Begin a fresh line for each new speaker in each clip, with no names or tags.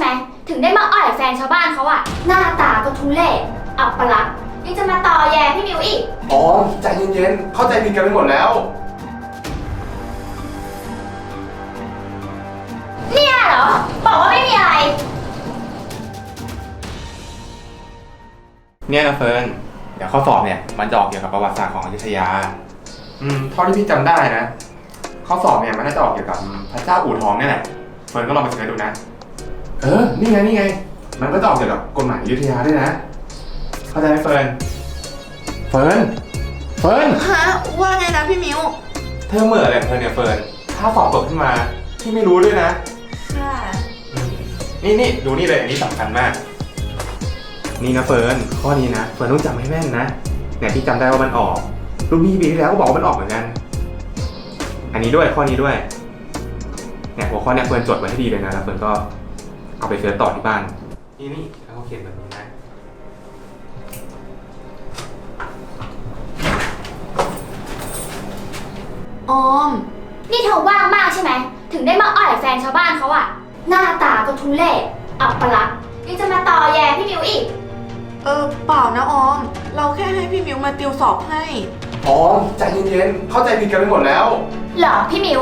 ไหม ถึงได้มาอ่อยแฟนชาวบ้านเขาอะหน้าตาก็ทุเล่อับปลักษณ์ยังจะมาต่อแย่พี่มิวอีก
ออมใจเย็นๆ เข้าใจผิดกันไปหมดแล้ว
เนี่ยเหรอ บอกว่าไม่มีอะไร
เนี่ยนะเฟิร์นเดี๋ยวข้อสอบเนี่ย มันจะออกเกี่ยวกับประวัติศาสตร์ของอยุธยา อืมเท่าที่พี่จำได้นะ ข้อสอบเนี่ยมันน่าจะออกเกี่ยวกับพระเจ้าอู่ทองเนี่ยแหละ เฟิร์นก็ลองไปเสิร์ชดูนะ เออ นี่ไง นี่ไง มันก็จะออกเกี่ยวกับกฎหมายอยุธยาด้วยนะ เข้าใจไหมเฟิร์น เฟิร์น เฟิร์น
ฮะว่าไงนะพี่มิว
เธอเหมื่ออะไรของเธอเนี่ยเฟิร์น ถ้าสอบตกขึ้นมาพี่ไม่รู้ด้วยนะ
ค่ะ
นี่นี่ดูนี่เลยอันนี้สำคัญมาก นี่นะเฟิร์น ข้อนี้นะ เฟิร์นต้องจำให้แม่นนะเนี่ยที่จำได้ว่ามันออกรุ่นพี่ปีที่แล้วก็บอกว่ามันออกเหมือนกัน อันนี้ด้วยข้อนี้ด้วยเนี่ยหัวข้อเนี่ยเฟิร์นจดไว้ให้ดีเลยนะแล้วเฟิร์นก็ เอาไปเสิร์ชต่อที่บ้าน นี่นี่เขาเขียนแบบนี้นะ
ออม
นี่เธอว่างมากใช่ไหม ถึงได้มาอ่อยแฟนชาวบ้านเขาอะหน้าตาก็ทุเล่อับปลักษณ์ยังจะมาต่อแย่พี่มิวอีก
เออเปล่านะออม เราแค่ให้พี่มิวมาติวสอบให้
อ๋อใจเย็นๆเข้าใจผิดกันไปหมดแล้ว
เหรอพี่มิว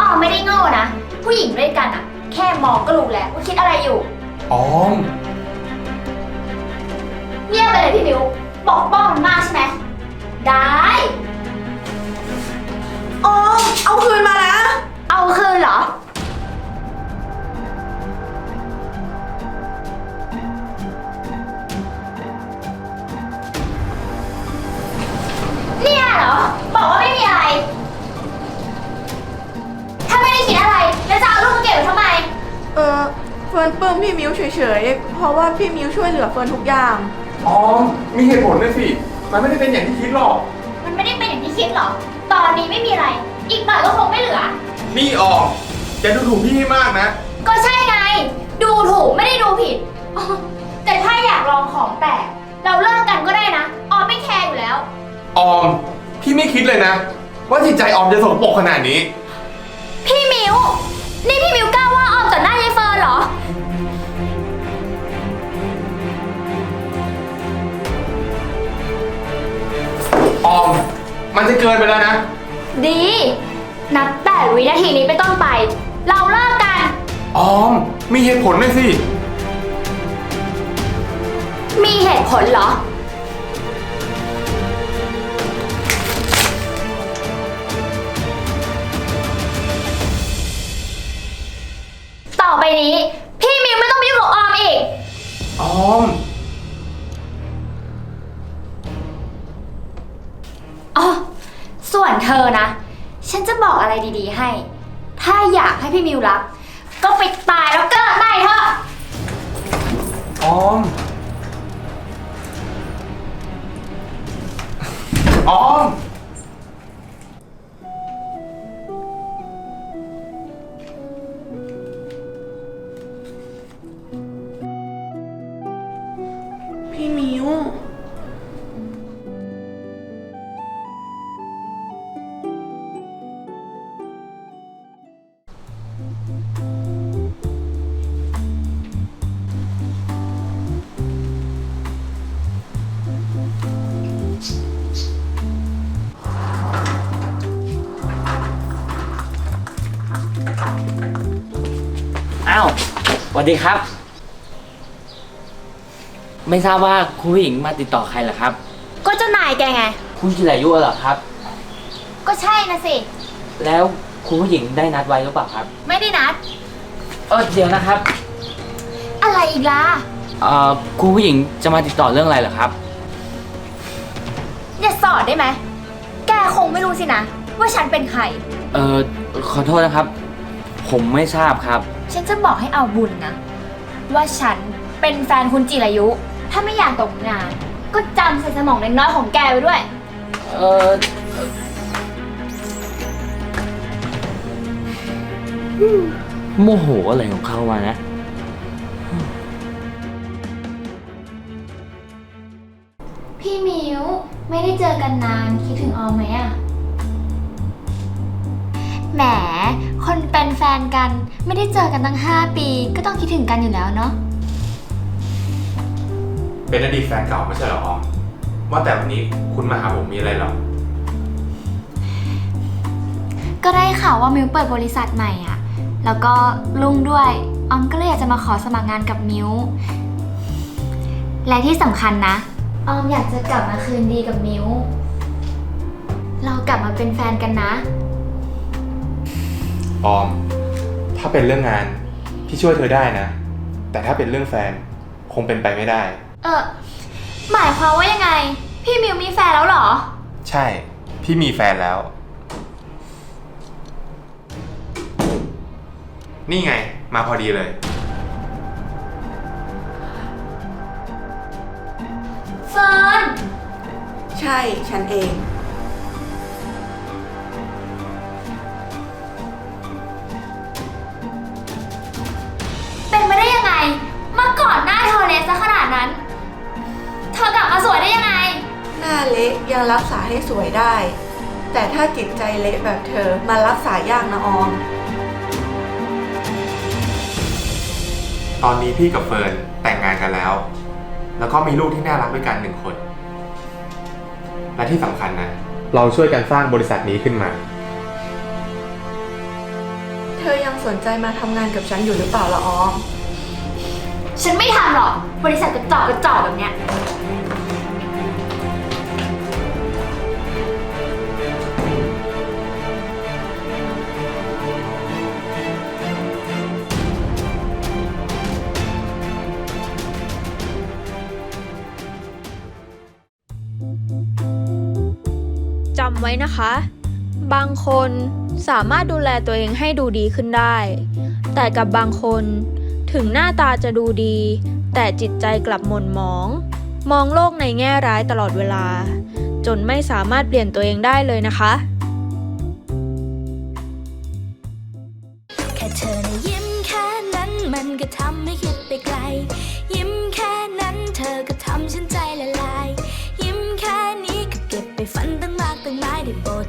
อ๋อไม่ได้โง่นะ ผู้หญิงด้วยกันอะ แค่มองก็รู้แล้วว่าคิดอะไรอยู่
ออม
เงียบไปเลยพี่มิวปกป้องมันมากใช่ไหมได้
ฟิร์นปลื้มพี่มิวเฉยๆ เพราะว่าพี่มิวช่วยเหลือเฟิร์นทุกอย่าง
ออมมีเหตุผลด้วยสิ มันไม่ได้เป็นอย่างที่คิดหรอก
มันไม่ได้เป็นอย่างที่คิดหรอตอนนี้ไม่มีอะไร อีกหน่อยก็คงไม่เหลือ
นี่ออมอย่าดูถูกพี่ให้มากนะ
ก็ใช่ไง ดูถูกไม่ได้ดูผิดอ๋อแต่ถ้าอยากลองของแปลกเราเลิกกันก็ได้นะ ออมไม่แคร์อยู่แล้ว
ออม พี่ไม่คิดเลยนะ ว่าจิตใจออมจะสกปรกขนาดนี้
พี่มิว นี่พี่มิว มัน
จะเกินไปแล้วนะ
ดี นับแต่วินาทีนี้ไปนต้นไป เราเลิกกัน
ออม มีเหตุผลด้วยสิ
มีเหตุผลเหรอ ต่อไปนี้ พี่มิวไม่ต้องมายุ่งกับออมอีก
ออม
เธอนะ ฉันจะบอกอะไรดีๆให้ ถ้าอยากให้พี่มิวรัก ก็ไปตายแล้วเกิดใหม่เถอะ
ออม ออม
วั
สดีครับ ไม่ทราบว่าคุณผู้หญิงมาติดต่อใครเหรอครับ
ก็เจ้านายแกไง
คุณจิรายุเหรอครับ
ก็ใช่นะสิ
แล้วคุณผู้หญิงได้นัดไว้หรือเปล่าครับ
ไม่ได้นัด
เออเดี๋ยวนะครับ
อะไรอีกล่ะ
เอ่อคุณผู้หญิงจะมาติดต่อเรื่องอะไรเหรอครับ
อย่าสอดได้ไหม แกคงไม่รู้สินะ ว่าฉันเป็นใคร
เออขอโทษนะครับ ผมไม่ทราบครับ
ฉันจะบอกให้เอาบุญนะ ว่าฉันเป็นแฟนคุณจิรายุ ถ้าไม่อยากตกงาน ก็จำใส่สมองเล็กน้อยของแกไว้ด้วย
เออโมโหอะไรของเขาวะนะ
พี่มิวไม่ได้เจอกันนานคิดถึงออมไหมอะ แหม คนเป็นแฟนกัน ไม่ได้เจอกันตั้ง 5 ปี ก็ต้องคิดถึงกันอยู่แล้วเนาะ
เป็นอดีตแฟนเก่าไม่ใช่เหรอออมว่าแต่วันนี้คุณมาหาผมมีอะไรเหรอ
ก็ได้ข่าวว่ามิวเปิดบริษัทใหม่อะแล้วก็ลุงด้วย ออมก็เลยอยากจะมาขอสมัครงานกับมิว และที่สำคัญนะ ออมอยากจะกลับมาคืนดีกับมิว เรากลับมาเป็นแฟนกันนะ
ออม ถ้าเป็นเรื่องงาน พี่ช่วยเธอได้นะ แต่ถ้าเป็นเรื่องแฟน คงเป็นไปไม่ได้
เออหมายความว่ายังไง พี่มิวมีแฟนแล้วเหรอ
ใช่ พี่มีแฟนแล้ว นี่ไง มาพอดีเลย
เฟิร์น
ใช่ ฉันเอง
เละยัง
รักษาให้สวยได้ แต่ถ้าจิตใจเละแบบเธอมันรักษายากนะออม
ตอนนี้พี่กับเฟิร์นแต่งงานกันแล้ว แล้วก็มีลูกที่น่ารักด้วยกันหนึ่งคน และที่สำคัญนะ เราช่วยกันสร้างบริษัทนี้ขึ้นมา
เธอยังสนใจมาทำงานกับฉันอยู่หรือเปล่าละออม
ฉันไม่ทำหรอก บริษัทกระจอกกระจอกแบบเนี้ย
จำไว้นะคะ บางคนสามารถดูแลตัวเองให้ดูดีขึ้นได้ แต่กับบางคนถึงหน้าตาจะดูดี แต่จิตใจกลับหม่นหมอง มองโลกในแง่ร้ายตลอดเวลา จนไม่สามารถเปลี่ยนตัวเองได้เลยนะคะ
แค่เธอนะยิ้มแค่นั้นมันก็ทำให้